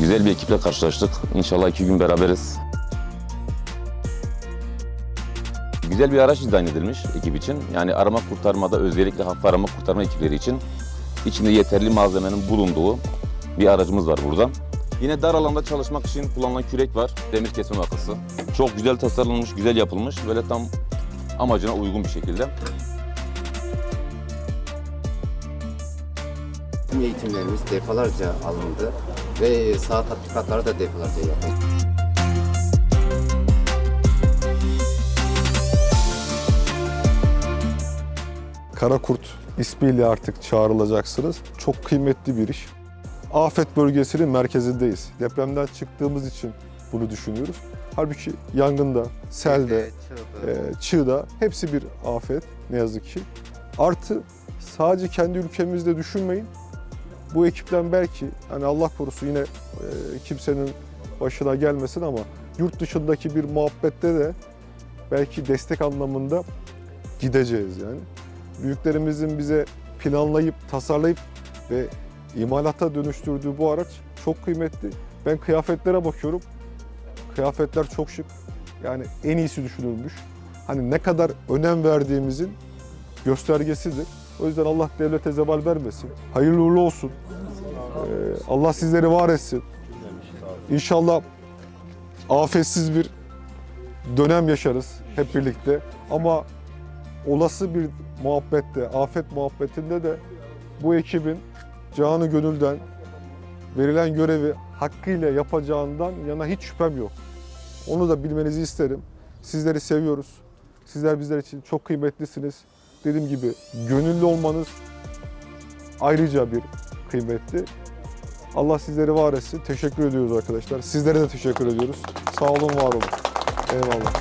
Güzel bir ekiple karşılaştık. İnşallah iki gün beraberiz. Güzel bir araç dizayn edilmiş ekip için. Yani arama kurtarmada özellikle hafif arama kurtarma ekipleri için içinde yeterli malzemenin bulunduğu bir aracımız var burada. Yine dar alanda çalışmak için kullanılan kürek var. Demir kesme makası. Çok güzel tasarlanmış, güzel yapılmış. Böyle tam amacına uygun bir şekilde. Tüm eğitimlerimiz defalarca alındı ve sağ tatbikatları da defalarca yapıldı. Karakurt ismiyle artık çağrılacaksınız. Çok kıymetli bir iş. Afet bölgesinin merkezindeyiz. Depremden çıktığımız için bunu düşünüyoruz. Halbuki yangında, selde, e, çığda hepsi bir afet ne yazık ki. Artı sadece kendi ülkemizde düşünmeyin. Bu ekipten belki hani Allah korusun yine e, kimsenin başına gelmesin ama yurt dışındaki bir muhabbette de belki destek anlamında gideceğiz yani. Büyüklerimizin bize planlayıp, tasarlayıp ve imalata dönüştürdüğü bu araç çok kıymetli. Ben kıyafetlere bakıyorum. Kıyafetler çok şık. Yani en iyisi düşünülmüş. Hani ne kadar önem verdiğimizin göstergesidir. O yüzden Allah devlete zeval vermesin. Hayırlı uğurlu olsun. Ee, Allah sizleri var etsin. İnşallah afetsiz bir dönem yaşarız hep birlikte. Ama olası bir muhabbette, afet muhabbetinde de bu ekibin canı gönülden verilen görevi hakkıyla yapacağından yana hiç şüphem yok. Onu da bilmenizi isterim. Sizleri seviyoruz. Sizler bizler için çok kıymetlisiniz. Dediğim gibi gönüllü olmanız ayrıca bir kıymetli. Allah sizleri var etsin. Teşekkür ediyoruz arkadaşlar. Sizlere de teşekkür ediyoruz. Sağ olun, var olun. Eyvallah.